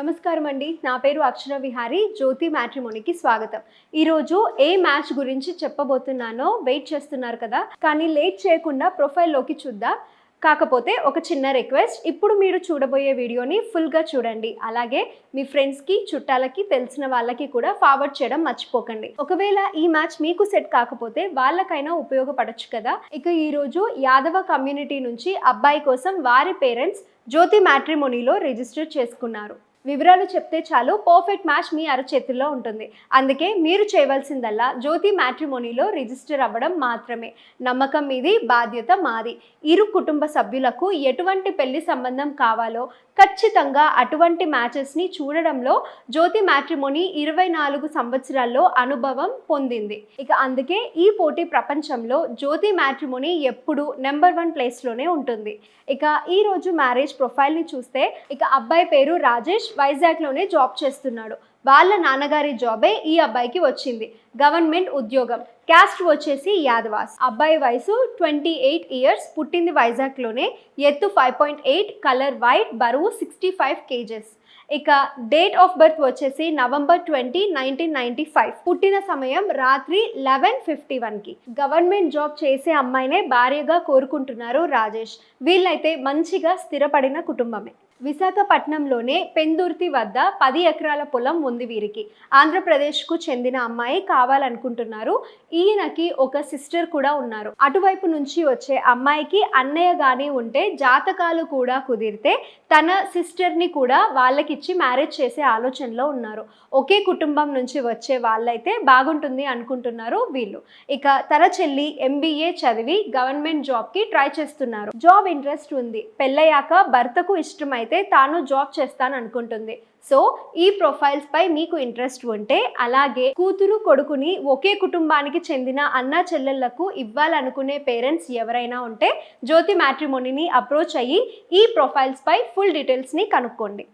నమస్కారం అండి నా పేరు అక్షర విహారి. జ్యోతి మ్యాట్రిమోనికి స్వాగతం. ఈరోజు ఏ మ్యాచ్ గురించి చెప్పబోతున్నానో వెయిట్ చేస్తున్నారు కదా. కానీ లేట్ చేయకుండా ప్రొఫైల్లోకి చూద్దాం. కాకపోతే ఒక చిన్న రిక్వెస్ట్. ఇప్పుడు మీరు చూడబోయే వీడియోని ఫుల్గా చూడండి. అలాగే మీ ఫ్రెండ్స్కి చుట్టాలకి తెలిసిన వాళ్ళకి కూడా ఫార్వర్డ్ చేయడం మర్చిపోకండి. ఒకవేళ ఈ మ్యాచ్ మీకు సెట్ కాకపోతే వాళ్ళకైనా ఉపయోగపడచ్చు కదా. ఇక ఈరోజు యాదవ కమ్యూనిటీ నుంచి అబ్బాయి కోసం వారి పేరెంట్స్ జ్యోతి మ్యాట్రిమోనీలో రిజిస్టర్ చేసుకున్నారు. వివరాలు చెప్తే చాలు. పర్ఫెక్ట్ మ్యాచ్ మీ అరచేతుల్లో ఉంటుంది. అందుకే మీరు చేయవలసిందల్లా జ్యోతి మ్యాట్రిమోనీలో రిజిస్టర్ అవ్వడం మాత్రమే. నమ్మకం మీది బాధ్యత మాది. ఇరు కుటుంబ సభ్యులకు ఎటువంటి పెళ్ళి సంబంధం కావాలో ఖచ్చితంగా అటువంటి మ్యాచెస్ని చూడడంలో జ్యోతి మ్యాట్రిమోనీ ఇరవై నాలుగు సంవత్సరాల్లో అనుభవం పొందింది. ఇక అందుకే ఈ పోటీ ప్రపంచంలో జ్యోతి మ్యాట్రిమోనీ ఎప్పుడు నెంబర్ వన్ ప్లేస్లోనే ఉంటుంది. ఇక ఈ రోజు మ్యారేజ్ ప్రొఫైల్ని చూస్తే ఇక అబ్బాయి పేరు రాజేష్ వైజాగ్లోనే జాబ్ చేస్తున్నాడు. వాళ్ళ నాన్నగారి జాబే ఈ అబ్బాయికి వచ్చింది. గవర్నమెంట్ ఉద్యోగం. క్యాస్ట్ వచ్చేసి యాదవాస్. అబ్బాయి వయసు ట్వంటీ ఎయిట్ ఇయర్స్. పుట్టింది వైజాగ్లోనే. ఎత్తు five point eight colour white బరువు సిక్స్టీ ఫైవ్ కేజెస్. ఇక డేట్ ఆఫ్ బర్త్ వచ్చేసి November twenty nineteen ninety five. పుట్టిన సమయం రాత్రి లెవెన్ ఫిఫ్టీ వన్కి. గవర్నమెంట్ జాబ్ చేసే అమ్మాయినే భార్యగా కోరుకుంటున్నారు రాజేష్. వీళ్ళైతే మంచిగా స్థిరపడిన కుటుంబమే. విశాఖపట్నంలోనే పెందుర్తి వద్ద పది ఎకరాల పొలం ఉంది వీరికి. ఆంధ్రప్రదేశ్కు చెందిన అమ్మాయి కావాలనుకుంటున్నారు. ఈయనకి ఒక సిస్టర్ కూడా ఉన్నారు. అటువైపు నుంచి వచ్చే అమ్మాయికి అన్నయ్య గాని ఉంటే జాతకాలు కూడా కుదిరితే తన సిస్టర్ని కూడా వాళ్ళకిచ్చి మ్యారేజ్ చేసే ఆలోచనలో ఉన్నారు. ఒకే కుటుంబం నుంచి వచ్చే వాళ్ళైతే బాగుంటుంది అనుకుంటున్నారు వీళ్ళు. ఇక తన చెల్లి ఎంబీఏ చదివి గవర్నమెంట్ జాబ్కి ట్రై చేస్తున్నారు. జాబ్ ఇంట్రెస్ట్ ఉంది. పెళ్ళయ్యాక భర్తకు ఇష్టమైతే తాను జాబ్ చేస్తాను అనుకుంటుంది సో ఈ ప్రొఫైల్స్ పై మీకు ఇంట్రెస్ట్ ఉంటే అలాగే కూతురు కొడుకుని ఒకే కుటుంబానికి చెందిన అన్న చెల్లెళ్ళకు ఇవ్వాలనుకునే పేరెంట్స్ ఎవరైనా ఉంటే జ్యోతి మ్యాట్రిమోనీని అప్రోచ్ అయ్యి ఈ ప్రొఫైల్స్ పై ఫుల్ డీటెయిల్స్ని కనుక్కోండి.